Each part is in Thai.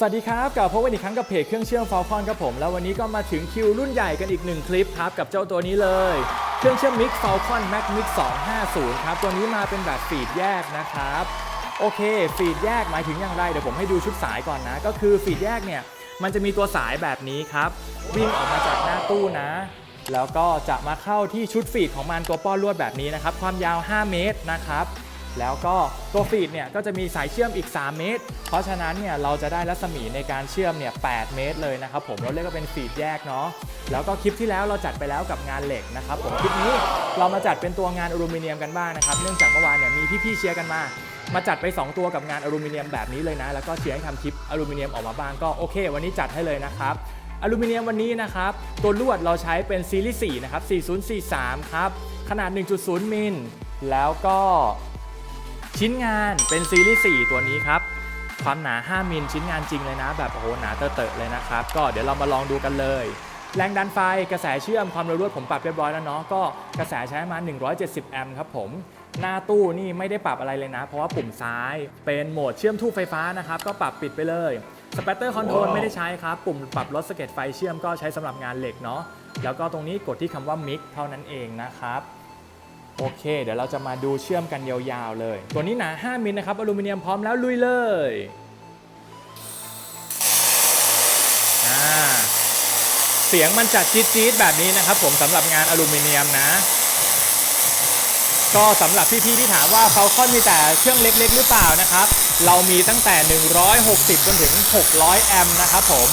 สวัสดีครับกลับพบกันอีกครั้งกับเพจเครื่องเชื่อม Falcon ครับผม แล้ววันนี้ก็มาถึงคิวรุ่นใหญ่กันอีกหนึ่งคลิปครับกับเจ้าตัวนี้เลย เครื่องเชื่อม Mix Falcon Max Mix 250 ครับ ตัวนี้มาเป็นแบบฟีดแยกนะครับ โอเค ฟีดแยกหมายถึงอย่างไร เดี๋ยวผมให้ดูชุดสายก่อนนะ ก็คือฟีดแยกเนี่ย มันจะมีตัวสายแบบนี้ครับ วิ่งออกมาจากหน้าตู้นะ แล้วก็จะมาเข้าที่ชุดฟีดของมันตัวป้อนลวดแบบนี้นะครับความยาว 5 เมตรนะครับ แล้วก็ตัวฟีดเนี่ยก็จะมีสายเชื่อมอีก 3 เมตร เพราะฉะนั้นเนี่ยเราจะได้รัศมีในการเชื่อมเนี่ย8เมตรเลยนะครับผมเราเรียกว่าเป็นฟีดแยกเนาะแล้วก็คลิปที่แล้วเราจัดไปแล้วกับงานเหล็กนะครับผมคลิปนี้เรามาจัดเป็นตัวงานอลูมิเนียมกันบ้างนะครับเนื่องจากเมื่อวานเนี่ยมีพี่ๆเชียร์กันมามาจัดไป 2 ตัวกับงานอลูมิเนียมแบบนี้เลยนะ แล้วก็เชียร์ให้ทำคลิปอลูมิเนียมออกมาบ้างก็โอเค วันนี้จัดให้เลยนะครับอลูมิเนียมวันนี้นะครับ ตัวลวดเราใช้เป็นซีรีส์4นะครับ4043 ครับ ขนาด 1.0 มิล แล้วก็ ชิ้นงานเป็นซีรีส์ 4 ตัวนี้ครับ ความหนา 5 มิลชิ้นงานจริงเลยนะ แบบโอ้โหหนาเตอะๆเลยนะครับ ก็เดี๋ยวเรามาลองดูกันเลย แรงดันไฟกระแสเชื่อมความเร็วรวดผมปรับเรียบร้อยแล้วเนาะก็กระแสใช้มา 170 แอมป์ครับผมหน้าตู้นี่ไม่ได้ปรับอะไรเลยนะ เพราะว่าปุ่มซ้ายเป็นโหมดเชื่อมทูบไฟฟ้านะครับ ก็ปรับปิดไปเลยสเปตเตอร์คอนโทรลไม่ได้ใช้ครับ ปุ่มปรับลดสเก็ตไฟเชื่อมก็ใช้สำหรับงานเหล็กเนาะแล้วก็ตรงนี้กดที่คำว่ามิกเท่านั้นเองนะครับ โอเค เดี๋ยวเราจะมาดูเชื่อมกันยาวๆเลย ตัวนี้หนา 5 มิลนะครับอลูมิเนียมพร้อมแล้วลุยเลยเสียงมันจะจี๊ดๆแบบนี้นะครับ ผมสำหรับงานอลูมิเนียมนะ ก็สำหรับพี่ๆที่ถามว่า Falcon มีแต่เครื่องเล็กๆ หรือเปล่านะครับ เรามีตั้งแต่ 160 จนถึง 600 แอมป์นะครับผม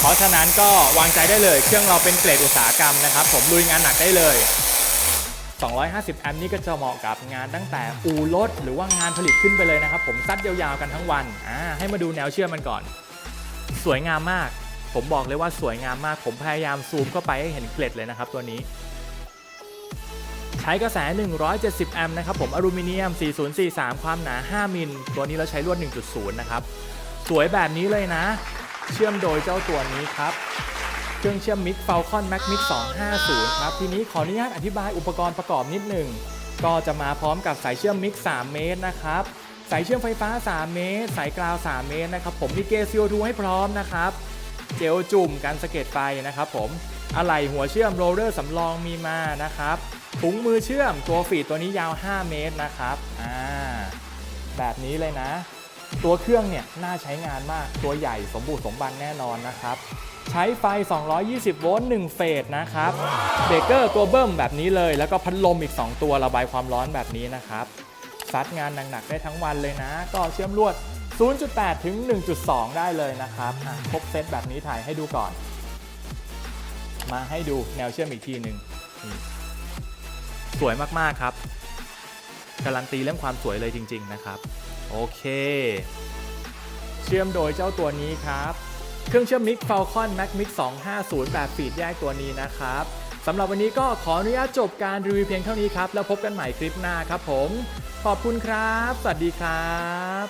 เพราะฉะนั้นก็วางใจได้เลย เครื่องเราเป็นเกรดอุตสาหกรรมนะครับ ผมลุยงานหนักได้เลย 250 แอมป์นี่ก็จะเหมาะกับงานตั้งแต่อู่รถหรือว่างานผลิตขึ้นไปเลยนะครับ ผมซัดยาวๆกันทั้งวันอ่าให้มาดูแนวเชื่อมมันก่อน สวยงามมาก ผมบอกเลยว่าสวยงามมาก ผมพยายามซูมเข้าไปให้เห็นเกล็ดเลยนะครับตัวนี้ ใช้กระแส 170 แอมป์นะครับผมอลูมิเนียม 4043 ความหนา 5 มิล ตัวนี้เราใช้ลวด 1.0 นะครับ สวยแบบนี้เลยนะ เชื่อมโดยเจ้าตัวนี้ครับ เครื่องเชื่อมมิก Falcon Max Mix 250 ครับ ทีนี้ขออนุญาตอธิบายอุปกรณ์ประกอบนิดหนึ่ง ก็จะมาพร้อมกับสายเชื่อมมิก 3 เมตรนะครับ สายเชื่อมไฟฟ้า 3 เมตร สายกราว 3 เมตรนะครับ ผมมีเกจ CO2 ให้พร้อมนะครับ เจลจุ่มกันสะเก็ดไฟนะครับผม อะไหล่หัวเชื่อมโรลเลอร์สำรองมีมานะครับถุงมือเชื่อมตัวฟีดตัวนี้ยาว 5 เมตรนะครับ อ่า แบบนี้เลยนะ ตัวเครื่องเนี่ยน่าใช้งานมากตัวใหญ่สมบูรณ์สมบันแน่นอนนะครับ ใช้ไฟ 220 โวลต์ 1 เฟสนะครับเบรกเกอร์ตัวเบิ้มแบบนี้เลย แล้วก็พัดลมอีก 2 ตัวระบายความร้อนแบบนี้นะครับซัดงานหนักๆได้ทั้งวันเลยนะ ก็เชื่อมลวด 0.8 ถึง 1.2 ได้เลยนะครับครบเซตแบบนี้ถ่ายให้ดูก่อน มาให้ดูแนวเชื่อมอีกทีหนึ่งสวยมากๆครับการันตีเรื่องความสวยเลยจริง ๆ นะครับ โอเค เชื่อมโดยเจ้าตัวนี้ครับ เครื่องเชื่อมมิก Falcon Max Mix 250 แบบฟีดแยกตัวนี้นะครับสำหรับวันนี้ก็ขออนุญาตจบการรีวิวเพียงเท่านี้ครับ แล้วพบกันใหม่คลิปหน้าครับผม ขอบคุณครับ สวัสดีครับ